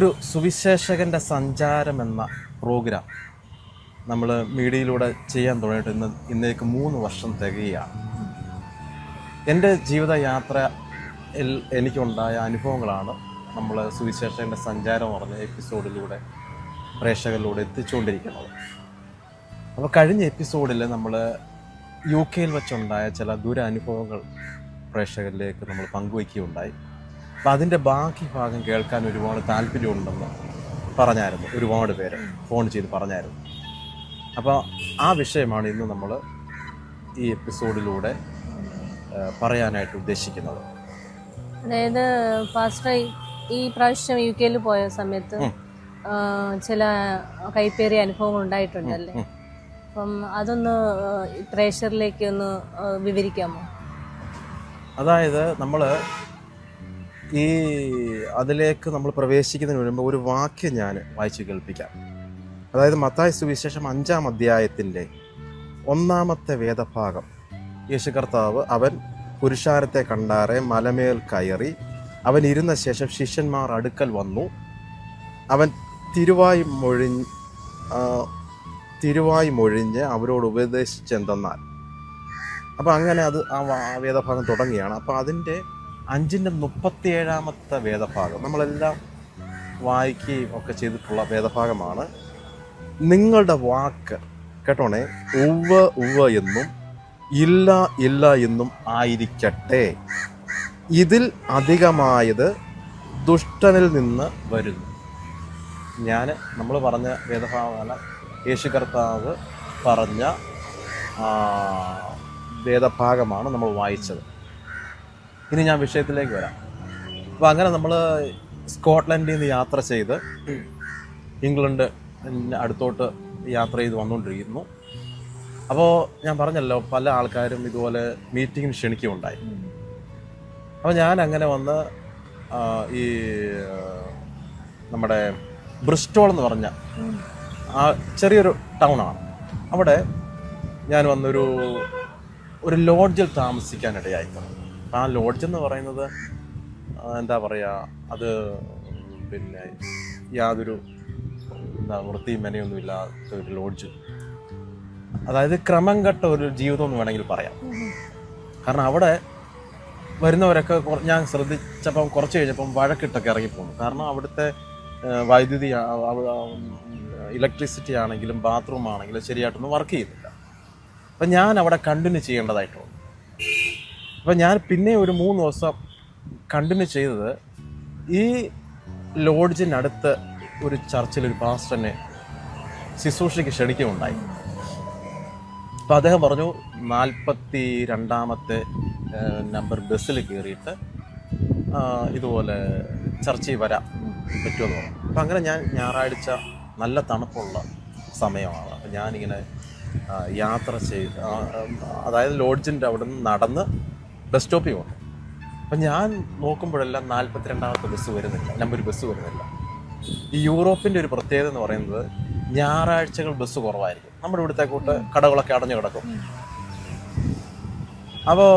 ഒരു സുവിശേഷകന്റെ സഞ്ചാരം എന്ന പ്രോഗ്രാം നമ്മൾ മീഡിയയിലൂടെ ചെയ്യാൻ തുടങ്ങിയിട്ട് ഇന്ന് ഇന്നേക്ക് മൂന്ന് വർഷം തികയാണ് എന്റെ ജീവിതയാത്രയിൽ യാത്ര എനിക്കുണ്ടായ അനുഭവങ്ങളാണ് നമ്മൾ സുവിശേഷകന്റെ സഞ്ചാരം പറഞ്ഞ എപ്പിസോഡിലൂടെ പ്രേക്ഷകരിലൂടെ എത്തിച്ചുകൊണ്ടിരിക്കുന്നത്. അപ്പോൾ കഴിഞ്ഞ എപ്പിസോഡിൽ നമ്മൾ യു കെയിൽ വെച്ചുണ്ടായ ചില ദുരനുഭവങ്ങൾ പ്രേക്ഷകരിലേക്ക് നമ്മൾ പങ്കുവയ്ക്കുകയുണ്ടായി അപ്പോൾ അതിന്റെ ബാക്കി ഭാഗം കേൾക്കാൻ ഒരുപാട് താല്പര്യമുണ്ടെന്ന് പറഞ്ഞായിരുന്നു. ഒരുപാട് പേര് ഫോൺ ചെയ്ത് പറഞ്ഞായിരുന്നു. അപ്പോൾ ആ വിഷയമാണ് ഇന്ന് നമ്മൾ ഈ എപ്പിസോഡിലൂടെ പറയാനായിട്ട് ഉദ്ദേശിക്കുന്നത്. അതായത് ഫാസ്റ്റ് ഈ പ്രാവശ്യം യു കെയിൽ പോയ സമയത്ത് ചില കൈപ്പേറിയ അനുഭവങ്ങൾ ഉണ്ടായിട്ടുണ്ടല്ലേ. അപ്പം അതൊന്ന് പ്രേഷറിലേക്ക് ഒന്ന് വിവരിക്കാമോ? അതായത് നമ്മൾ ഈ അതിലേക്ക് നമ്മൾ പ്രവേശിക്കുന്നതിന് വരുമ്പോൾ ഒരു വാക്യം ഞാൻ വായിച്ചു കേൾപ്പിക്കാം. അതായത് മത്തായ സുവിശേഷം അഞ്ചാം അധ്യായത്തിന്റെ ഒന്നാമത്തെ വേദഭാഗം. യേശു കർത്താവ് അവൻ പുരുഷാരത്തെ കണ്ടാറെ മലമേൽ കയറി അവൻ ഇരുന്ന ശേഷം ശിഷ്യന്മാർ അടുക്കൽ വന്നു. അവൻ തിരുവായി മൊഴിഞ്ഞ് തിരുവായി മൊഴിഞ്ഞ് അവരോട് ഉപദേശിച്ചെന്തെന്നാൽ. അപ്പോൾ അങ്ങനെ അത് ആ വേദഭാഗം തുടങ്ങിയാണ് അപ്പോൾ അതിന്റെ അഞ്ചിന്റെ മുപ്പത്തിയേഴാമത്തെ വേദഭാഗം. നമ്മളെല്ലാം വായിക്കുകയും ഒക്കെ ചെയ്തിട്ടുള്ള വേദഭാഗമാണ്. നിങ്ങളുടെ വാക്ക് കേട്ടോണേ ഉവ്വ ഉവ്വ എന്നും ഇല്ല ഇല്ല എന്നും ആയിരിക്കട്ടെ. ഇതിൽ അധികമായത് ദുഷ്ടനിൽ നിന്ന് വരുന്നു. ഞാൻ നമ്മൾ പറഞ്ഞ വേദഭാഗമാണ് യേശു കർത്താവ് പറഞ്ഞ വേദഭാഗമാണ് നമ്മൾ വായിച്ചത്. ഇനി ഞാൻ വിഷയത്തിലേക്ക് വരാം. അപ്പോൾ അങ്ങനെ നമ്മൾ സ്കോട്ട്ലൻഡിൽ നിന്ന് യാത്ര ചെയ്ത് ഇംഗ്ലണ്ട് അടുത്തോട്ട് യാത്ര ചെയ്ത് വന്നുകൊണ്ടിരിക്കുന്നു അപ്പോൾ ഞാൻ പറഞ്ഞല്ലോ പല ആൾക്കാരും ഇതുപോലെ മീറ്റിങ്ങിന് ക്ഷണിക്കുകയുണ്ടായി അപ്പോൾ ഞാൻ അങ്ങനെ വന്ന് ഈ നമ്മുടെ ബ്രിസ്റ്റോൾ എന്ന് പറഞ്ഞ ആ ചെറിയൊരു ടൗണാണ്. അവിടെ ഞാൻ വന്നൊരു ഒരു ലോഡ്ജിൽ താമസിക്കാനിടയായി. ആ ലോഡ്ജ് എന്ന് പറയുന്നത് എന്താ പറയുക അത് പിന്നെ യാതൊരു എന്താ വൃത്തിയും മെനയൊന്നും ഇല്ലാത്ത ഒരു ലോഡ്ജ് അതായത് ക്രമം കെട്ട ഒരു ജീവിതം എന്ന് വേണമെങ്കിൽ പറയാം. കാരണം അവിടെ വരുന്നവരൊക്കെ ഞാൻ ശ്രദ്ധിച്ചപ്പം കുറച്ച് കഴിഞ്ഞപ്പം വഴക്കിട്ടൊക്കെ ഇറങ്ങിപ്പോന്നു. കാരണം അവിടുത്തെ വൈദ്യുതി ഇലക്ട്രിസിറ്റി ആണെങ്കിലും ബാത്റൂം ആണെങ്കിലും ശരിയായിട്ടൊന്നും വർക്ക് ചെയ്യുന്നില്ല. അപ്പം ഞാൻ അവിടെ കണ്ടിന്യൂ ചെയ്യേണ്ടതായിട്ട് വന്നു അപ്പം ഞാൻ പിന്നെ ഒരു മൂന്ന് ദിവസം കണ്ടിന്യൂ ചെയ്തത് ഈ ലോഡ്ജിനടുത്ത് ഒരു ചർച്ചിൽ ഒരു പാസ്റ്ററിനെ ശുശ്രൂഷയ്ക്ക് ക്ഷണിക്കുകയുണ്ടായി. അപ്പോൾ അദ്ദേഹം പറഞ്ഞു നാൽപ്പത്തി രണ്ടാമത്തെ നമ്പർ ബസ്സിൽ കയറിയിട്ട് ഇതുപോലെ ചർച്ചയിൽ വരാം പറ്റുമെന്ന് പറഞ്ഞു. അപ്പം അങ്ങനെ ഞാൻ ഞായറാഴ്ച നല്ല തണുപ്പുള്ള സമയമാണ്. ഞാനിങ്ങനെ യാത്ര ചെയ്ത് അതായത് ലോഡ്ജിന്റെ അവിടെ നിന്ന് നടന്ന് ബസ് സ്റ്റോപ്പിൽ പോകണം അപ്പം ഞാൻ നോക്കുമ്പോഴെല്ലാം നാൽപ്പത്തിരണ്ടാമത്തെ ബസ് വരുന്നില്ല. നമ്പർ ബസ് വരുന്നില്ല. ഈ യൂറോപ്പിന്റെ ഒരു പ്രത്യേകത എന്ന് പറയുന്നത് ഞായറാഴ്ചകൾ ബസ് കുറവായിരിക്കും. നമ്മുടെ ഇവിടുത്തെ കൂട്ട് കടകളൊക്കെ അടഞ്ഞു കിടക്കും. അപ്പോൾ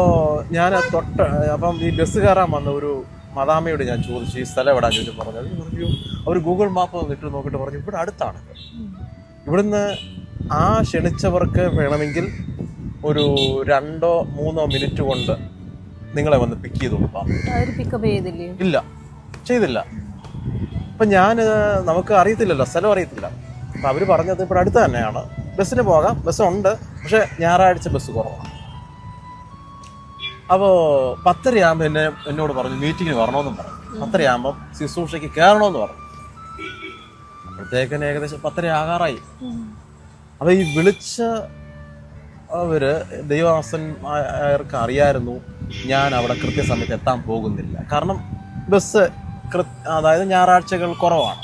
ഞാൻ തൊട്ട് അപ്പം ഈ ബസ് കയറാൻ വന്ന ഒരു മദാമയോട് ഞാൻ ചോദിച്ചു ഈ സ്ഥലം എവിടാൻ ചോദിച്ചു പറഞ്ഞു അത് പറഞ്ഞു അവർ ഗൂഗിൾ മാപ്പ് വന്നിട്ട് നോക്കിയിട്ട് പറഞ്ഞു ഇവിടെ അടുത്താണ്. ഇവിടുന്ന് ആ ക്ഷണിച്ചവർക്ക് വേണമെങ്കിൽ ഒരു രണ്ടോ മൂന്നോ മിനിറ്റ് കൊണ്ട് നിങ്ങളെ വന്ന് പിക്ക് ചെയ്ത് കൊടുക്കാം. ഇല്ല. ചെയ്തില്ല. അപ്പം ഞാൻ നമുക്ക് അറിയത്തില്ലല്ലോ സ്ഥലം അറിയത്തില്ല. അപ്പം അവർ പറഞ്ഞത് ഇപ്പൊ അടുത്ത് തന്നെയാണ്. ബസ്സിന് പോകാം. ബസ് ബസ്സുണ്ട്. പക്ഷെ ഞായറാഴ്ച ബസ് കുറവാണ്. അപ്പോൾ പത്തരയാകുമ്പോൾ എന്നെ എന്നോട് പറഞ്ഞു മീറ്റിങ്ങിന് വരണമെന്നും പറഞ്ഞു. പത്തരയാകുമ്പം ശുശ്രൂഷയ്ക്ക് കയറണമെന്ന് പറഞ്ഞു. അപ്പോഴത്തേക്കിന് ഏകദേശം പത്തര ആകാറായി. അപ്പോൾ ഈ വിളിച്ച അവർ ദൈവാസന്മാർക്ക് അറിയായിരുന്നു. ഞാൻ അവിടെ കൃത്യസമയത്ത് എത്താൻ പോകുന്നില്ല. കാരണം ബസ് അതായത് ഞായറാഴ്ചകൾ കുറവാണ്.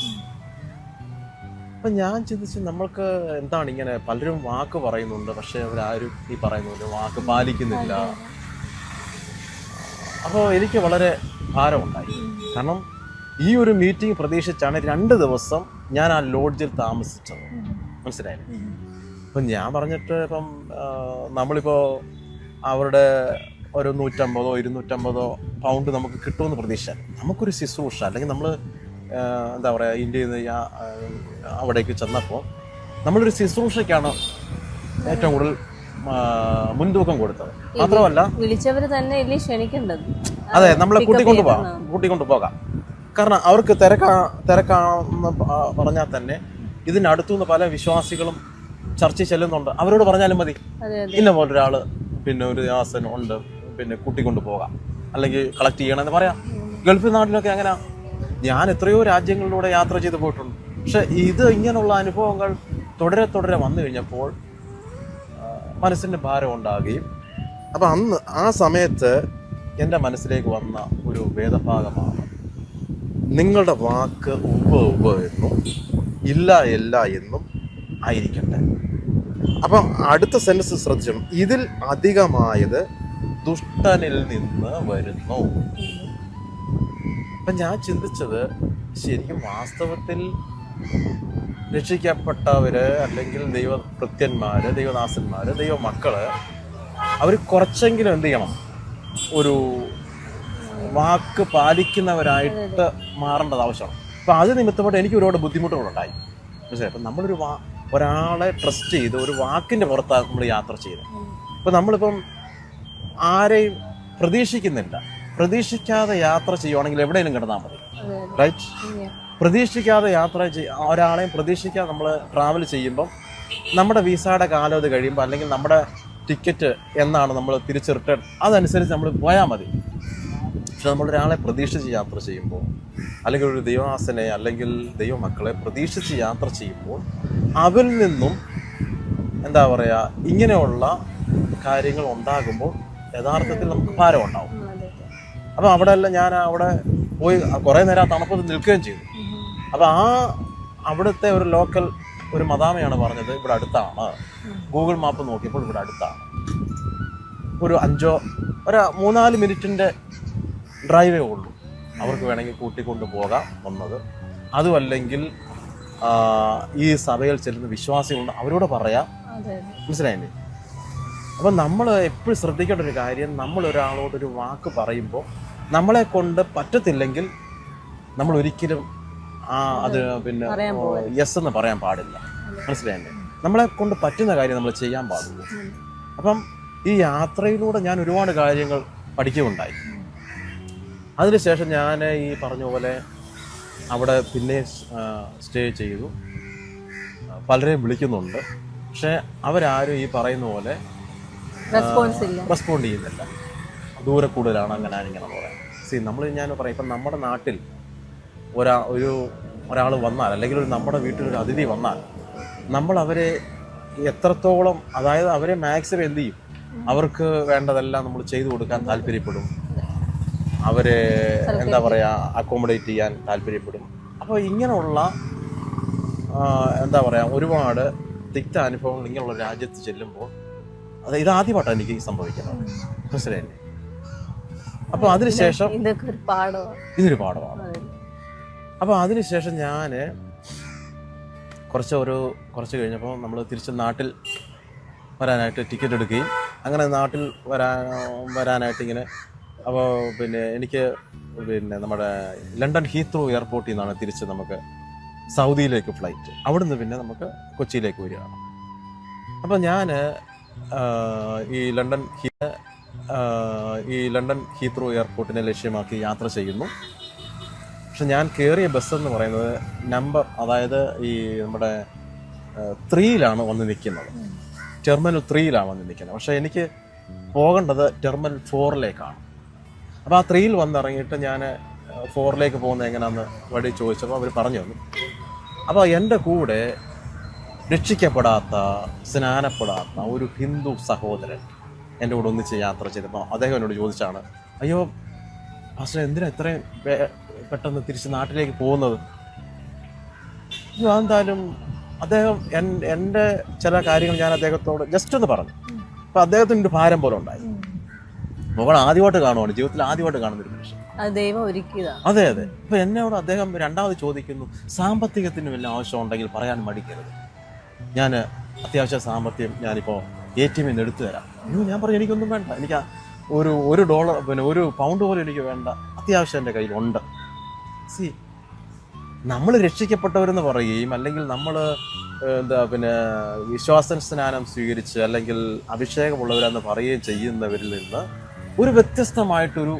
അപ്പം ഞാൻ ചിന്തിച്ച് നമ്മൾക്ക് എന്താണ് ഇങ്ങനെ പലരും വാക്ക് പറയുന്നുണ്ട് പക്ഷെ അവരാരും ഈ പറയുന്നുണ്ട് വാക്ക് പാലിക്കുന്നില്ല. അപ്പോൾ എനിക്ക് വളരെ ഭാരമുണ്ടായി. കാരണം ഈ ഒരു മീറ്റിംഗ് പ്രതീക്ഷിച്ചാണ് രണ്ട് ദിവസം ഞാൻ ആ ലോഡ്ജിൽ താമസിച്ചത്. മനസ്സിലായില്ലേ? അപ്പം ഞാൻ പറഞ്ഞിട്ട് ഇപ്പം നമ്മളിപ്പോൾ അവരുടെ ഒരു നൂറ്റമ്പതോ ഇരുന്നൂറ്റമ്പതോ പൗണ്ട് നമുക്ക് കിട്ടുമെന്ന് പ്രതീക്ഷ. നമുക്കൊരു ശുശ്രൂഷ അല്ലെങ്കിൽ നമ്മൾ എന്താ പറയുക ഇന്ത്യയിൽ നിന്ന് അവിടേക്ക് ചെന്നപ്പോൾ നമ്മളൊരു ശുശ്രൂഷയ്ക്കാണ് ഏറ്റവും കൂടുതൽ മുൻതൂക്കം കൊടുത്തത്. മാത്രമല്ല വിളിച്ചവര് തന്നെ ക്ഷണിക്കേണ്ടത്. അതെ നമ്മളെ കൂട്ടിക്കൊണ്ടു പോകാം കൂട്ടിക്കൊണ്ടു പോകാം. കാരണം അവർക്ക് തിരക്കാ തിരക്കാണെന്ന് പറഞ്ഞാൽ തന്നെ ഇതിനടുത്തുനിന്ന് പല വിശ്വാസികളും ചർച്ച ചെല്ലുന്നുണ്ട്. അവരോട് പറഞ്ഞാലും മതി. ഇന്ന പോലൊരാൾ പിന്നെ ഒരു ആസൻ ഉണ്ട്. പിന്നെ കൂട്ടിക്കൊണ്ട് പോകാം. അല്ലെങ്കിൽ കളക്ട് ചെയ്യണമെന്ന് പറയാം. ഗൾഫ് നാട്ടിലൊക്കെ അങ്ങനെ. ഞാൻ എത്രയോ രാജ്യങ്ങളിലൂടെ യാത്ര ചെയ്ത് പോയിട്ടുണ്ട്. പക്ഷെ ഇത് ഇങ്ങനെയുള്ള അനുഭവങ്ങൾ തുടരെ തുടരെ വന്നു കഴിഞ്ഞപ്പോൾ മനസ്സിന്റെ ഭാരം ഉണ്ടാകുകയും അപ്പം അന്ന് ആ സമയത്ത് എന്റെ മനസ്സിലേക്ക് വന്ന ഒരു വേദഭാഗമാണ് നിങ്ങളുടെ വാക്ക് ഉവ ഉവ എന്നും ഇല്ല ഇല്ല എന്നും ആയിരിക്കട്ടെ. അപ്പം അടുത്ത സെന്റൻസ് ശ്രദ്ധിച്ചു ഇതിൽ അധികമായത് ദുഷ്ടനിൽ നിന്ന് വരുന്നു. അപ്പം ഞാൻ ചിന്തിച്ചത് ശരിക്കും വാസ്തവത്തിൽ രക്ഷിക്കപ്പെട്ടവര് അല്ലെങ്കിൽ ദൈവഭൃത്യന്മാര് ദൈവദാസന്മാര് ദൈവമക്കൾ അവർ കുറച്ചെങ്കിലും എന്ത് ചെയ്യണം? ഒരു വാക്ക് പാലിക്കുന്നവരായിട്ട് മാറേണ്ടത് ആവശ്യമാണ്. അപ്പം അത് നിമിത്തമായിട്ട് എനിക്ക് ഒരുപാട് ബുദ്ധിമുട്ടുകളുണ്ടായി. മനസ്സിലായി? അപ്പം നമ്മളൊരു വാ ഒരാളെ ട്രസ്റ്റ് ചെയ്ത് ഒരു വാക്കിന്റെ പുറത്താണ് നമ്മൾ യാത്ര ചെയ്തത് അപ്പം നമ്മളിപ്പം ആരെയും പ്രതീക്ഷിക്കുന്നില്ല. പ്രതീക്ഷിക്കാതെ യാത്ര ചെയ്യുവാണെങ്കിൽ എവിടെയെങ്കിലും കിടന്നാൽ മതി. റൈറ്റ് പ്രതീക്ഷിക്കാതെ യാത്ര ചെയ് ഒരാളെയും പ്രതീക്ഷിക്കാതെ നമ്മൾ ട്രാവൽ ചെയ്യുമ്പം നമ്മുടെ വിസയുടെ കാലാവധി കഴിയുമ്പോൾ അല്ലെങ്കിൽ നമ്മുടെ ടിക്കറ്റ് എന്നാണ് നമ്മൾ തിരിച്ച് റിട്ടേൺ അതനുസരിച്ച് നമ്മൾ പോയാൽ മതി. പക്ഷെ നമ്മൾ ഒരാളെ പ്രതീക്ഷിച്ച് യാത്ര ചെയ്യുമ്പോൾ അല്ലെങ്കിൽ ഒരു ദൈവാസനെ അല്ലെങ്കിൽ ദൈവമക്കളെ പ്രതീക്ഷിച്ച് യാത്ര ചെയ്യുമ്പോൾ അവരിൽ നിന്നും എന്താ പറയുക ഇങ്ങനെയുള്ള കാര്യങ്ങൾ ഉണ്ടാകുമ്പോൾ യഥാർത്ഥത്തിൽ നമുക്ക് ഭാരം ഉണ്ടാവും. അപ്പൊ അവിടെ എല്ലാം ഞാൻ അവിടെ പോയി കുറേ നേരം ആ തണുപ്പത്ത് നിൽക്കുകയും ചെയ്തു. അപ്പോൾ ആ അവിടുത്തെ ഒരു ലോക്കൽ ഒരു മദാമയാണ് പറഞ്ഞത് ഇവിടെ അടുത്താണ്. ഗൂഗിൾ മാപ്പ് നോക്കിയപ്പോൾ ഇവിടെ അടുത്താണ്. ഒരു അഞ്ചോ ഒരു മൂന്നാൽ മിനിറ്റിന്റെ ഡ്രൈവേ ഉള്ളൂ. അവർക്ക് വേണമെങ്കിൽ കൂട്ടിക്കൊണ്ട് പോകാം വന്നത്. അതുമല്ലെങ്കിൽ ഈ സഭയിൽ ചെല്ലുന്ന വിശ്വാസികളുണ്ട് അവരോട് പറയാം. മനസ്സിലായില്ലേ? അപ്പം നമ്മൾ എപ്പോഴും ശ്രദ്ധിക്കേണ്ട ഒരു കാര്യം നമ്മൾ ഒരാളോട് ഒരു വാക്ക് പറയുമ്പോൾ നമ്മളെ കൊണ്ട് പറ്റത്തില്ലെങ്കിൽ നമ്മൾ ഒരിക്കലും ആ അത് പിന്നെ യെസ് എന്ന് പറയാൻ പാടില്ല. മനസ്സിലായില്ലേ? നമ്മളെ കൊണ്ട് പറ്റുന്ന കാര്യം നമ്മൾ ചെയ്യാൻ പാടുള്ളൂ. അപ്പം ഈ യാത്രയിലൂടെ ഞാൻ ഒരുപാട് കാര്യങ്ങൾ പഠിക്കുകയുണ്ടായി. അതിനുശേഷം ഞാൻ ഈ പറഞ്ഞ പോലെ അവിടെ പിന്നെ സ്റ്റേ ചെയ്തു. പലരെയും വിളിക്കുന്നുണ്ട്. പക്ഷേ അവരാരും ഈ പറയുന്ന പോലെ റെസ്പോണ്ട് ചെയ്യുന്നില്ല. ദൂരെ കൂടുതലാണ് അങ്ങനെ ഇങ്ങനെ പറയാം സി നമ്മൾ ഞാൻ പറയാം ഇപ്പം നമ്മുടെ നാട്ടിൽ ഒരാ ഒരു ഒരാൾ വന്നാൽ അല്ലെങ്കിൽ ഒരു നമ്മുടെ വീട്ടിൽ ഒരു അതിഥി വന്നാൽ നമ്മൾ അവരെ എത്രത്തോളം അതായത് അവരെ മാക്സിമം എന്ത് ചെയ്യും? അവർക്ക് വേണ്ടതെല്ലാം നമ്മൾ ചെയ്തു കൊടുക്കാൻ താല്പര്യപ്പെടും. അവരെ എന്താ പറയുക അക്കോമഡേറ്റ് ചെയ്യാൻ താല്പര്യപ്പെടും. അപ്പോൾ ഇങ്ങനെയുള്ള എന്താ പറയുക ഒരുപാട് തിക്ത അനുഭവങ്ങൾ ഇങ്ങനെയുള്ള രാജ്യത്ത് ചെല്ലുമ്പോൾ അത് ഇതാദ്യമായിട്ടാണ് എനിക്ക് സംഭവിക്കുന്നത്. മനസ്സിലായില്ലേ? അപ്പൊ അതിനുശേഷം ഇതൊരു പാഠമാണ് അപ്പൊ അതിനുശേഷം ഞാൻ കുറച്ച് ഒരു കുറച്ച് കഴിഞ്ഞപ്പോൾ നമ്മൾ തിരിച്ച് നാട്ടിൽ വരാനായിട്ട് ടിക്കറ്റ് എടുക്കുകയും അങ്ങനെ നാട്ടിൽ വരാ വരാനായിട്ട് ഇങ്ങനെ അപ്പോൾ പിന്നെ എനിക്ക് പിന്നെ നമ്മുടെ ലണ്ടൻ ഹീത്രൂ എയർപോർട്ടിൽ നിന്നാണ് തിരിച്ച് നമുക്ക് സൗദിയിലേക്ക് ഫ്ലൈറ്റ്. അവിടുന്ന് പിന്നെ നമുക്ക് കൊച്ചിയിലേക്ക് വരികയാണ് അപ്പോൾ ഞാൻ ഈ ലണ്ടൻ ഈ ലണ്ടൻ ഹീത്രോ എയർപോർട്ടിനെ ലക്ഷ്യമാക്കി യാത്ര ചെയ്യുന്നു. പക്ഷെ ഞാൻ കയറിയ ബസ് എന്ന് പറയുന്നത് നമ്പർ അതായത് ഈ നമ്മുടെ ത്രീയിലാണ് വന്ന് നിൽക്കുന്നത്. ടെർമിനൽ ത്രീയിലാണ് വന്ന് നിൽക്കുന്നത്. പക്ഷേ എനിക്ക് പോകേണ്ടത് ടെർമിനൽ ഫോറിലേക്കാണ്. അപ്പോൾ ആ ത്രീയിൽ വന്നിറങ്ങിയിട്ട് ഞാൻ ഫോറിലേക്ക് പോകുന്നത് എങ്ങനെയാണെന്ന് വഴി ചോദിച്ചപ്പോൾ അവർ പറഞ്ഞു തന്നു. അപ്പോൾ എന്റെ കൂടെ രക്ഷിക്കപ്പെടാത്ത സ്നാനപ്പെടാത്ത ഒരു ഹിന്ദു സഹോദരൻ എന്റെ കൂടെ ഒന്നിച്ച് യാത്ര ചെയ്തപ്പോൾ അദ്ദേഹം എന്നോട് ചോദിച്ചാണ് അയ്യോ പാസ്റ്റർ എന്തിനാ ഇത്രയും പെട്ടെന്ന് തിരിച്ച് നാട്ടിലേക്ക് പോകുന്നത്? ഞാൻ എന്തായാലും അദ്ദേഹം എൻ- എന്റെ ചില കാര്യങ്ങൾ ഞാൻ അദ്ദേഹത്തോട് ജസ്റ്റ് ഒന്ന് പറഞ്ഞു. അപ്പം അദ്ദേഹത്തിന് ഒരു ഭാരം പോലെ ഉണ്ടായി. മകൾ ആദ്യമായിട്ട് കാണുവാണ് ജീവിതത്തിൽ ആദ്യമായിട്ട് കാണുന്ന ഒരു മനുഷ്യൻ. അതെ അതെ അപ്പൊ എന്നോട് അദ്ദേഹം രണ്ടാമത് ചോദിക്കുന്നു സാമ്പത്തികത്തിന് വല്ല ആവശ്യം ഉണ്ടെങ്കിൽ പറയാൻ മടിക്കരുത്. ഞാൻ അത്യാവശ്യ സാമ്പത്തികം ഞാനിപ്പോൾ എ ടി എമ്മിൽ നിന്ന് എടുത്തു തരാം. അയ്യോ ഞാൻ പറഞ്ഞു എനിക്കൊന്നും വേണ്ട. എനിക്ക് ഒരു ഒരു ഡോളർ പിന്നെ ഒരു പൗണ്ട് പോലും എനിക്ക് വേണ്ട. അത്യാവശ്യം എന്റെ കയ്യിലുണ്ട്. സി നമ്മൾ രക്ഷിക്കപ്പെട്ടവരെന്ന് പറയുകയും അല്ലെങ്കിൽ നമ്മൾ എന്താ പിന്നെ വിശ്വാസ സ്നാനം സ്വീകരിച്ച് അല്ലെങ്കിൽ അഭിഷേകമുള്ളവരെന്ന് പറയുകയും ചെയ്യുന്നവരിൽ നിന്ന് ഒരു വ്യത്യസ്തമായിട്ടൊരു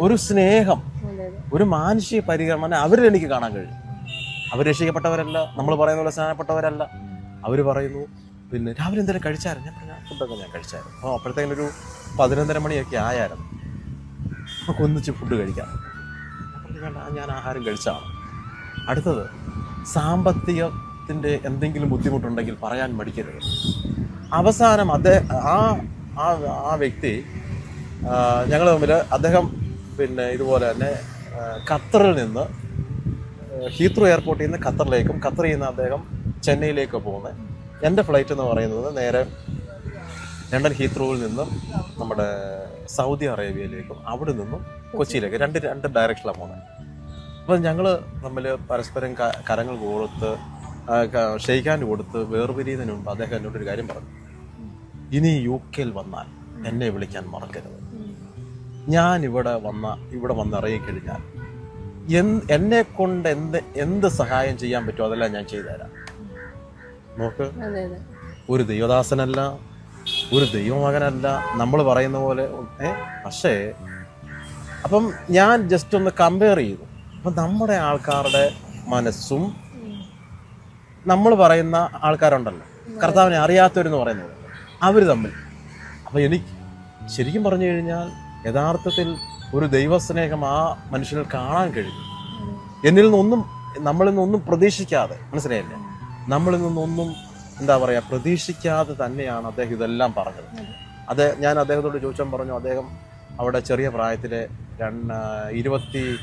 ഒരു സ്നേഹം ഒരു മാനുഷിക പരിഗണന അവരിൽ എനിക്ക് കാണാൻ കഴിയും. അവർ രക്ഷിക്കപ്പെട്ടവരല്ല നമ്മൾ പറയുന്ന പോലെ സ്നാനപ്പെട്ടവരല്ല. അവർ പറയുന്നു പിന്നെ രാവിലെ എന്തെങ്കിലും കഴിച്ചായിരുന്നു? ഞാൻ പറഞ്ഞു ഫുഡൊക്കെ ഞാൻ കഴിച്ചായിരുന്നു. അപ്പോൾ അപ്പോഴത്തേക്കും ഒരു പതിനൊന്നര മണിയൊക്കെ ആയായിരുന്നു. നമുക്ക് ഒന്നിച്ച് ഫുഡ് കഴിക്കാം. വേണ്ട ഞാൻ ആഹാരം കഴിച്ചാണ്. അടുത്തത് സാമ്പത്തികത്തിന്റെ എന്തെങ്കിലും ബുദ്ധിമുട്ടുണ്ടെങ്കിൽ പറയാൻ മടിക്കരുത്. അവസാനം അദ്ദേഹം ആ ആ ആ വ്യക്തി ഞങ്ങൾ തമ്മിൽ അദ്ദേഹം പിന്നെ ഇതുപോലെ തന്നെ ഖത്തറിൽ നിന്ന് ഹീത്രോ എയർപോർട്ടിൽ നിന്ന് ഖത്തറിലേക്കും ഖത്തറിൽ നിന്ന് അദ്ദേഹം ചെന്നൈയിലേക്ക് പോകുന്നത്. എന്റെ ഫ്ലൈറ്റ് എന്ന് പറയുന്നത് നേരെ ലണ്ടൻ ഹീത്രോയിൽ നിന്നും നമ്മുടെ സൗദി അറേബ്യയിലേക്കും അവിടെ നിന്നും കൊച്ചിയിലേക്ക്. രണ്ട് രണ്ട് ഡയറക്ഷനിലാണ് പോകുന്നത്. അപ്പം ഞങ്ങൾ തമ്മിൽ പരസ്പരം കരങ്ങൾ കൊടുത്ത് ഷെയ്ക്കാൻ കൊടുത്ത് വേർപിരിയുന്നതിന് മുമ്പ് അദ്ദേഹം എന്നോട് ഒരു കാര്യം പറഞ്ഞു. ഇനി യു കെയിൽ വന്നാൽ എന്നെ വിളിക്കാൻ മറക്കരുത്. ഞാൻ ഇവിടെ വന്ന ഇവിടെ വന്ന് ഇറങ്ങിക്കഴിഞ്ഞാൽ എന്നെ കൊണ്ട് എന്ത് എന്ത് സഹായം ചെയ്യാൻ പറ്റുമോ അതെല്ലാം ഞാൻ ചെയ്തു തരാം നോക്ക്. ഒരു ദൈവദാസനല്ല ഒരു ദൈവമകനല്ല. നമ്മൾ പറയുന്ന പോലെ ഏ പക്ഷേ അപ്പം ഞാൻ ജസ്റ്റ് ഒന്ന് കമ്പയർ ചെയ്തു. അപ്പം നമ്മുടെ ആൾക്കാരുടെ മനസ്സും നമ്മൾ പറയുന്ന ആൾക്കാരുണ്ടല്ലോ. കർത്താവിനെ അറിയാത്തവരെന്ന് പറയുന്നത് അവർ തമ്മിൽ. അപ്പം എനിക്ക് ശരിക്കും പറഞ്ഞു കഴിഞ്ഞാൽ യഥാർത്ഥത്തിൽ ഒരു ദൈവസ്നേഹം ആ മനുഷ്യനിൽ കാണാൻ കഴിയും. എന്നിൽ നിന്നൊന്നും നമ്മളിൽ നിന്നൊന്നും പ്രതീക്ഷിക്കാതെ. മനസ്സിലായില്ലേ? നമ്മളിൽ നിന്നൊന്നും എന്താ പറയുക പ്രതീക്ഷിക്കാതെ തന്നെയാണ് അദ്ദേഹം ഇതെല്ലാം പറഞ്ഞത്. അത്. ഞാൻ അദ്ദേഹത്തോട് ചോദിച്ചാൽ പറഞ്ഞു അദ്ദേഹം അവിടെ ചെറിയ പ്രായത്തിൽ രണ്ട് ഇരുപത്തി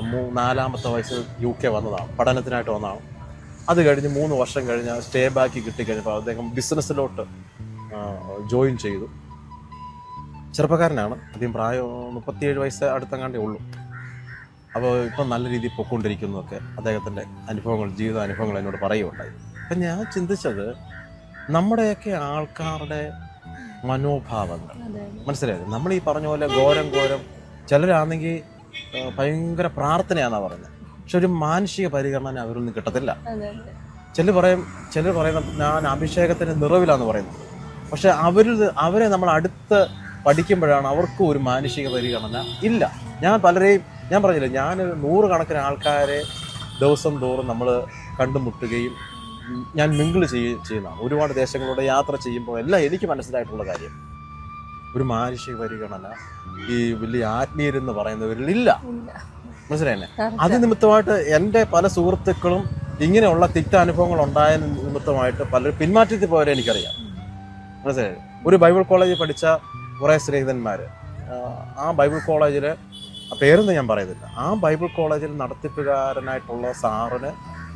മൂ നാലാമത്തെ വയസ്സിൽ യു കെ വന്നതാണ് പഠനത്തിനായിട്ട് വന്നതാണ്. അത് കഴിഞ്ഞ് മൂന്ന് വർഷം കഴിഞ്ഞ് സ്റ്റേ ബാക്ക് കിട്ടിക്കഴിഞ്ഞപ്പോൾ അദ്ദേഹം ബിസിനസ്സിലോട്ട് ജോയിൻ ചെയ്തു. ചെറുപ്പക്കാരനാണ് അധികം പ്രായം മുപ്പത്തിയേഴ് വയസ്സ് അടുത്തങ്ങാണ്ടേ ഉള്ളൂ. അപ്പോൾ ഇപ്പം നല്ല രീതിയിൽ പൊക്കൊണ്ടിരിക്കുന്നതൊക്കെ അദ്ദേഹത്തിന്റെ അനുഭവങ്ങൾ ജീവിത അനുഭവങ്ങൾ എന്നോട് പറയുകയുണ്ടായി. അപ്പം ഞാൻ ചിന്തിച്ചത് നമ്മുടെയൊക്കെ ആൾക്കാരുടെ മനോഭാവങ്ങൾ മനസ്സിലായത് നമ്മൾ ഈ പറഞ്ഞ പോലെ ഘോരം ഘോരം ചിലരാണെങ്കിൽ ഭയങ്കര പ്രാർത്ഥനയാണെന്നാണ് പറഞ്ഞത്. പക്ഷെ ഒരു മാനുഷിക പരിഗണന അവരിൽ നിന്ന് കിട്ടത്തില്ല ചിലർ പറയും ചിലർ പറയുന്ന ഞാൻ അഭിഷേകത്തിന്റെ നിറവിലാന്ന് പറയുന്നത് പക്ഷെ അവരിൽ അവരെ നമ്മൾ അടുത്ത് പഠിക്കുമ്പോഴാണ് അവർക്ക് ഒരു മാനുഷിക പരിഗണന ഇല്ല. ഞാൻ പലരെയും ഞാൻ പറഞ്ഞില്ല ഞാൻ നൂറുകണക്കിന് ആൾക്കാരെ ദിവസം തോറും നമ്മൾ കണ്ടുമുട്ടുകയും ഞാൻ മിങ്കിൾ ചെയ്യുകയും ചെയ്യുന്നതാണ്. ഒരുപാട് ദേശങ്ങളിലൂടെ യാത്ര ചെയ്യുമ്പോൾ എല്ലാം എനിക്ക് മനസ്സിലായിട്ടുള്ള കാര്യം. ഒരു മാനുഷിക പരിഗണന ഈ വലിയ ആത്മീയരെന്ന് പറയുന്നവരിൽ ഇല്ല മനസ്സിലായില്ലേ? അത് നിമിത്തമായിട്ട് എന്റെ പല സുഹൃത്തുക്കളും ഇങ്ങനെയുള്ള തിക്ത അനുഭവങ്ങൾ ഉണ്ടായ നിമിത്തമായിട്ട് പലരും പിന്മാറ്റത്തിൽ പോയവരെ എനിക്കറിയാം. മനസ്സിലായി ഒരു ബൈബിൾ കോളേജിൽ പഠിച്ച കുറേ സ്നേഹിതന്മാർ ആ ബൈബിൾ കോളേജിൽ പേരൊന്നും ഞാൻ പറയുന്നില്ല ആ ബൈബിൾ കോളേജിൽ നടത്തിപ്പുകാരനായിട്ടുള്ള സാറിന്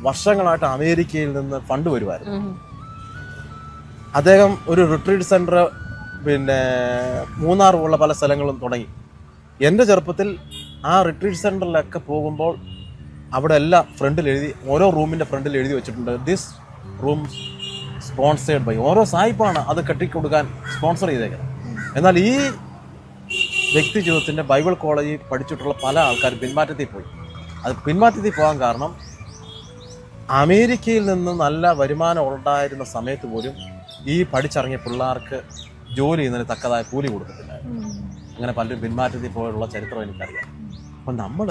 വർഷങ്ങളായിട്ട് അമേരിക്കയിൽ നിന്ന് ഫണ്ട് വരുമായിരുന്നു അദ്ദേഹം ഒരു റിട്രീറ്റ് സെന്റർ പിന്നെ മൂന്നാർ ഉള്ള പല സ്ഥലങ്ങളും തുടങ്ങി. എന്റെ ചെറുപ്പത്തിൽ ആ റിട്രീറ്റ് സെന്ററിലൊക്കെ പോകുമ്പോൾ അവിടെ എല്ലാം ഫ്രണ്ടിൽ എഴുതി ഓരോ റൂമിന്റെ ഫ്രണ്ടിൽ എഴുതി വെച്ചിട്ടുണ്ട്. ദിസ് റൂം സ്പോൺസേഡ് ബൈ ഓരോ സായിപ്പാണ് അത് കെട്ടിക്കൊടുക്കാൻ സ്പോൺസർ ചെയ്തേക്കുന്നത്. എന്നാൽ ഈ വ്യക്തി ജീവിതത്തിന്റെ ബൈബിൾ കോളേജിൽ പഠിച്ചിട്ടുള്ള പല ആൾക്കാരും പിന്മാറ്റത്തിൽ പോയി. അത് പിന്മാറ്റത്തിൽ പോകാൻ കാരണം അമേരിക്കയിൽ നിന്ന് നല്ല വരുമാനം ഉണ്ടായിരുന്ന സമയത്ത് പോലും ഈ പഠിച്ചിറങ്ങിയ പിള്ളേർക്ക് ജോലി ചെയ്യുന്നതിന് തക്കതായ കൂലി കൊടുത്തിട്ടുണ്ടായിരുന്നു. അങ്ങനെ പലരും പിന്മാറ്റത്തിൽ പോയുള്ള ചരിത്രം എനിക്കറിയാം. അപ്പം നമ്മൾ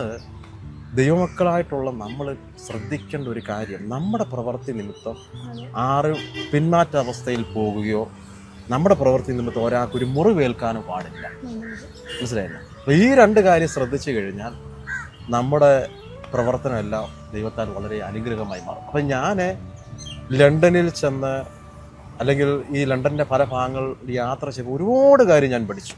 ദൈവമക്കളായിട്ടുള്ള നമ്മൾ ശ്രദ്ധിക്കേണ്ട ഒരു കാര്യം നമ്മുടെ പ്രവൃത്തി നിമിത്തം ആറ് പിന്മാറ്റ അവസ്ഥയിൽ പോകുകയോ നമ്മുടെ പ്രവൃത്തി നിമിത്തം ഒരാൾക്ക് ഒരു മുറിവേൽക്കാനോ പാടില്ല. മനസ്സിലായില്ല? അപ്പോൾ ഈ രണ്ട് കാര്യം ശ്രദ്ധിച്ചു കഴിഞ്ഞാൽ നമ്മുടെ പ്രവർത്തനമെല്ലാം ദൈവത്താൽ വളരെ അനുഗ്രഹമായി മാറും. അപ്പം ഞാൻ ലണ്ടനിൽ ചെന്ന് അല്ലെങ്കിൽ ഈ ലണ്ടന്റെ പല ഭാഗങ്ങൾ യാത്ര ചെയ്ത് ഒരുപാട് കാര്യം ഞാൻ പഠിച്ചു.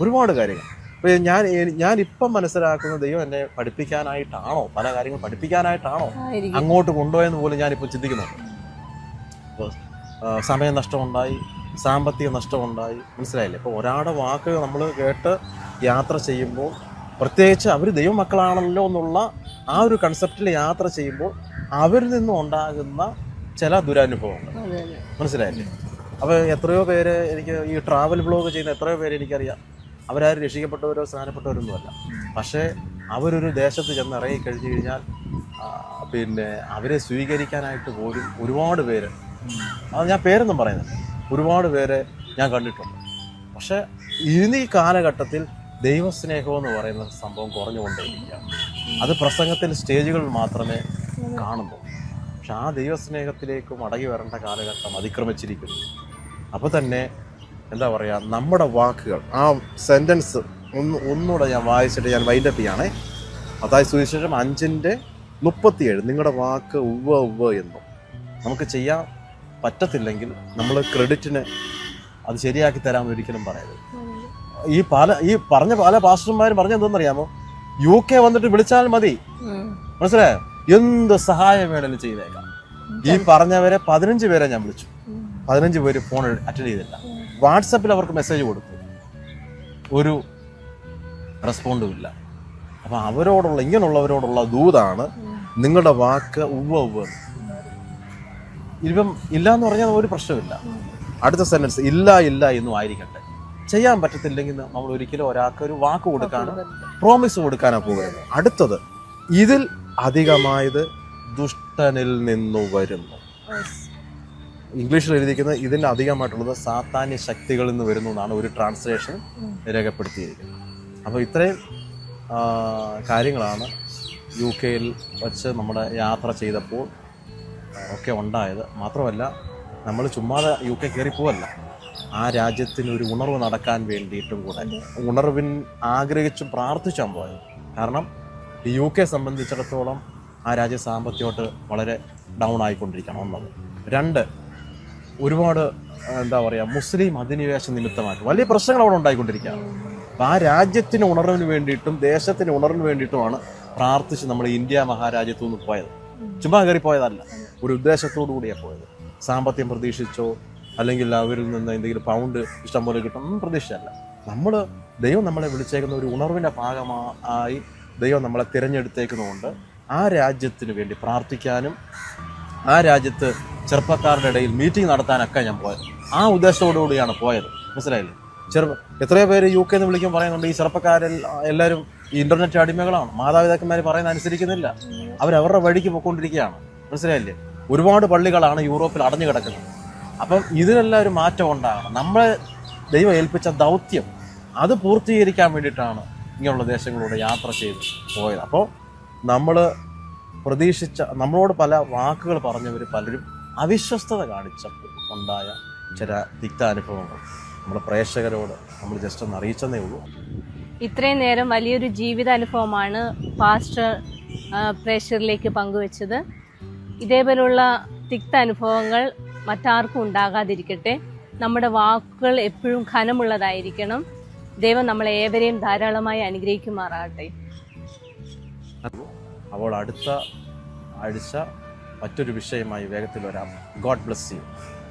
ഒരുപാട് കാര്യങ്ങൾ. അപ്പോൾ ഞാൻ ഞാൻ ഇപ്പം മനസ്സിലാക്കുന്ന ദൈവം എന്നെ പഠിപ്പിക്കാനായിട്ടാണോ? പല കാര്യങ്ങൾ പഠിപ്പിക്കാനായിട്ടാണോ? അങ്ങോട്ട് കൊണ്ടുപോയെന്ന് പോലും ഞാനിപ്പോൾ ചിന്തിക്കുന്നുണ്ട്. അപ്പോൾ സമയം നഷ്ടമുണ്ടായി. സാമ്പത്തിക നഷ്ടമുണ്ടായി. മനസ്സിലായില്ലേ? അപ്പോൾ ഒരാളുടെ വാക്ക് നമ്മൾ കേട്ട് യാത്ര ചെയ്യുമ്പോൾ പ്രത്യേകിച്ച് അവർ ദൈവമക്കളാണല്ലോ എന്നുള്ള ആ ഒരു കൺസെപ്റ്റിൽ യാത്ര ചെയ്യുമ്പോൾ അവരിൽ നിന്നും ഉണ്ടാകുന്ന ചില ദുരനുഭവങ്ങൾ. മനസ്സിലായില്ലേ? അപ്പോൾ എത്രയോ പേര് എനിക്ക് ഈ ട്രാവൽ ബ്ലോഗ് ചെയ്യുന്ന എത്രയോ പേര് എനിക്കറിയാം. അവരാരും രക്ഷിക്കപ്പെട്ടവരോ സ്നാനപ്പെട്ടവരൊന്നുമല്ല പക്ഷേ അവരൊരു ദേശത്ത് ചെന്ന് ഇറങ്ങി കഴിഞ്ഞു കഴിഞ്ഞാൽ പിന്നെ അവരെ സ്വീകരിക്കാനായിട്ട് പോലും ഒരുപാട് പേര്. അത് ഞാൻ പേരൊന്നും പറയുന്നില്ല. ഒരുപാട് പേരെ ഞാൻ കണ്ടിട്ടുണ്ട്. പക്ഷെ ഇന്ന് ഈ കാലഘട്ടത്തിൽ ദൈവസ്നേഹം എന്ന് പറയുന്ന സംഭവം കുറഞ്ഞുകൊണ്ടേയിരിക്കുകയാണ്. അത് പ്രസംഗത്തിൽ സ്റ്റേജുകളിൽ മാത്രമേ കാണുന്നു. പക്ഷെ ആ ദൈവസ്നേഹത്തിലേക്ക് മടങ്ങി വരേണ്ട കാലഘട്ടം അതിക്രമിച്ചിരിക്കുന്നു. അപ്പോൾ തന്നെ എന്താ പറയുക നമ്മുടെ വാക്കുകൾ ആ സെന്റൻസ് ഒന്ന് ഒന്നുകൂടെ ഞാൻ വായിച്ചിട്ട് ഞാൻ വൈൻഡപ്പ് ചെയ്യണേ. അതായത് സുവിശേഷം അഞ്ചിന്റെ മുപ്പത്തിയേഴ് നിങ്ങളുടെ വാക്ക് ഉവ്വ ഉവ്വ എന്നും. നമുക്ക് ചെയ്യാൻ പറ്റത്തില്ലെങ്കിൽ നമ്മൾ ക്രെഡിറ്റിന് അത് ശരിയാക്കി തരാമെന്ന് ഒരിക്കലും പറയരുത്. ഈ പല ഈ പറഞ്ഞ പല പാസ്റ്റർമാരും പറഞ്ഞ എന്തെന്നറിയാമോ? യു കെ വന്നിട്ട് വിളിച്ചാൽ മതി. മനസ്സിലായോ? എന്ത് സഹായം വേണമെങ്കിലും ചെയ്തേക്കാം. ഈ പറഞ്ഞവരെ പതിനഞ്ച് പേരെ ഞാൻ വിളിച്ചു. പതിനഞ്ച് പേര് ഫോൺ അറ്റൻഡ് ചെയ്തില്ല. വാട്സപ്പിൽ അവർക്ക് മെസ്സേജ് കൊടുത്തു. ഒരു റെസ്പോണ്ടും ഇല്ല. അപ്പം അവരോടുള്ള ഇങ്ങനെയുള്ളവരോടുള്ള ദൂതാണ് നിങ്ങളുടെ വാക്ക് ഉവ്വ ഉവ്വ. ഇപ്പം ഇല്ല എന്ന് പറഞ്ഞാൽ ഒരു പ്രശ്നമില്ല. അടുത്ത സെന്റൻസ് ഇല്ല ഇല്ല എന്നും ആയിരിക്കട്ടെ. ചെയ്യാൻ പറ്റത്തില്ലെങ്കിൽ നമ്മൾ ഒരിക്കലും ഒരാൾക്ക് ഒരു വാക്ക് കൊടുക്കാനോ പ്രോമിസ് കൊടുക്കാനോ പോകരുത്. അടുത്തത് ഇതിൽ അധികമായത് ദുഷ്ടനിൽ നിന്നു വരുന്നു. ഇംഗ്ലീഷിൽ എഴുതിയിരിക്കുന്നത് ഇതിന് അധികമായിട്ടുള്ളത് സാത്താന്യ ശക്തികളിൽ നിന്ന് വരുന്നു എന്നാണ് ഒരു ട്രാൻസ്ലേഷൻ. രേഖപ്പെടുത്തിയിരിക്കുന്നത്. അപ്പോൾ ഇത്രയും കാര്യങ്ങളാണ് യു കെയിൽ വച്ച് നമ്മുടെ യാത്ര ചെയ്തപ്പോൾ ഒക്കെ ഉണ്ടായത്. മാത്രമല്ല നമ്മൾ ചുമ്മാതെ യു കെ കയറി പോവല്ല. ആ രാജ്യത്തിന് ഒരു ഉണർവ് നടക്കാൻ വേണ്ടിയിട്ടും കൂടെ. ഉണർവിൻ ആഗ്രഹിച്ചും പ്രാർത്ഥിച്ചാൽ പോയത്. കാരണം യു കെ സംബന്ധിച്ചിടത്തോളം ആ രാജ്യ സാമ്പത്തികമായിട്ട് വളരെ ഡൗൺ ആയിക്കൊണ്ടിരിക്കണം ഒന്നത് രണ്ട് ഒരുപാട് എന്താ പറയുക മുസ്ലിം അധിനിവേശ നിമിത്തമായിട്ട് വലിയ പ്രശ്നങ്ങൾ അവിടെ ഉണ്ടായിക്കൊണ്ടിരിക്കുകയാണ്. അപ്പം ആ രാജ്യത്തിന് ഉണർവിന് വേണ്ടിയിട്ടും ദേശത്തിന് ഉണർവിന് വേണ്ടിയിട്ടുമാണ് പ്രാർത്ഥിച്ച് നമ്മൾ ഇന്ത്യ മഹാരാജ്യത്തു നിന്ന് പോയത്. ചുമ്മാ കയറി പോയതല്ല. ഒരു ഉദ്ദേശത്തോടു കൂടിയാണ് പോയത്. സാമ്പത്തികം പ്രതീക്ഷിച്ചോ അല്ലെങ്കിൽ അവരിൽ നിന്ന് എന്തെങ്കിലും പൗണ്ട് ഇഷ്ടം പോലെ ഒന്നും പ്രതീക്ഷിച്ചല്ല നമ്മൾ ദൈവം നമ്മളെ വിളിച്ചേക്കുന്ന ഒരു ഉണർവിന്റെ ഭാഗമായി ദൈവം നമ്മളെ തിരഞ്ഞെടുത്തേക്കുന്നതുകൊണ്ട് ആ രാജ്യത്തിന് വേണ്ടി പ്രാർത്ഥിക്കാനും ആ രാജ്യത്ത് ചെറുപ്പക്കാരുടെ ഇടയിൽ മീറ്റിംഗ് നടത്താനൊക്കെ ഞാൻ പോയത്. ആ ഉദ്ദേശത്തോടു കൂടിയാണ് പോയത്. മനസ്സിലായില്ലേ? ചെറു എത്രയോ പേര് യു കെ എന്ന് വിളിക്കാൻ പറയുന്നുണ്ട് ഈ ചെറുപ്പക്കാരിൽ എല്ലാവരും ഈ ഇന്റർനെറ്റ് അടിമകളാണ്. മാതാപിതാക്കന്മാർ പറയുന്ന അനുസരിക്കുന്നില്ല. അവരവരുടെ വഴിക്ക് പോയിക്കൊണ്ടിരിക്കുകയാണ്. മനസ്സിലായില്ലേ? ഒരുപാട് പള്ളികളാണ് യൂറോപ്പിൽ അടഞ്ഞു കിടക്കുന്നത്. അപ്പം ഇതിനെല്ലാം ഒരു മാറ്റം ഉണ്ടാകണം. നമ്മളെ ദൈവം ഏൽപ്പിച്ച ദൗത്യം അത് പൂർത്തീകരിക്കാൻ വേണ്ടിയിട്ടാണ് ഇങ്ങനെയുള്ള ദേശങ്ങളിലൂടെ യാത്ര ചെയ്ത് പോയത്. അപ്പോൾ നമ്മൾ പ്രതീക്ഷിച്ച നമ്മളോട് പല വാക്കുകൾ പറഞ്ഞവർ പലരും അവിശ്വസ്തത കാണിച്ചപ്പോൾ ഉണ്ടായ ചില തിക്താനുഭവങ്ങൾ നമ്മുടെ പ്രേക്ഷകരോട് നമ്മൾ ജസ്റ്റ് ഒന്ന് അറിയിച്ചതേ ഉള്ളൂ. ഇത്രയും നേരം വലിയൊരു ജീവിതാനുഭവമാണ് പാസ്റ്റർ ആ, പ്രേക്ഷകരിലേക്ക് പങ്കുവച്ചത്. ഇതേപോലുള്ള തിക്ത അനുഭവങ്ങൾ മറ്റാർക്കും ഉണ്ടാകാതിരിക്കട്ടെ. നമ്മുടെ വാക്കുകൾ എപ്പോഴും ഖനമുള്ളതായിരിക്കണം ദൈവം നമ്മളെ ഏവരെയും ധാരാളമായി അനുഗ്രഹിക്കുമാറാകട്ടെ. അപ്പോൾ അടുത്ത ആഴ്ച മറ്റൊരു വിഷയമായി വേഗത്തിൽ വരാം. God bless you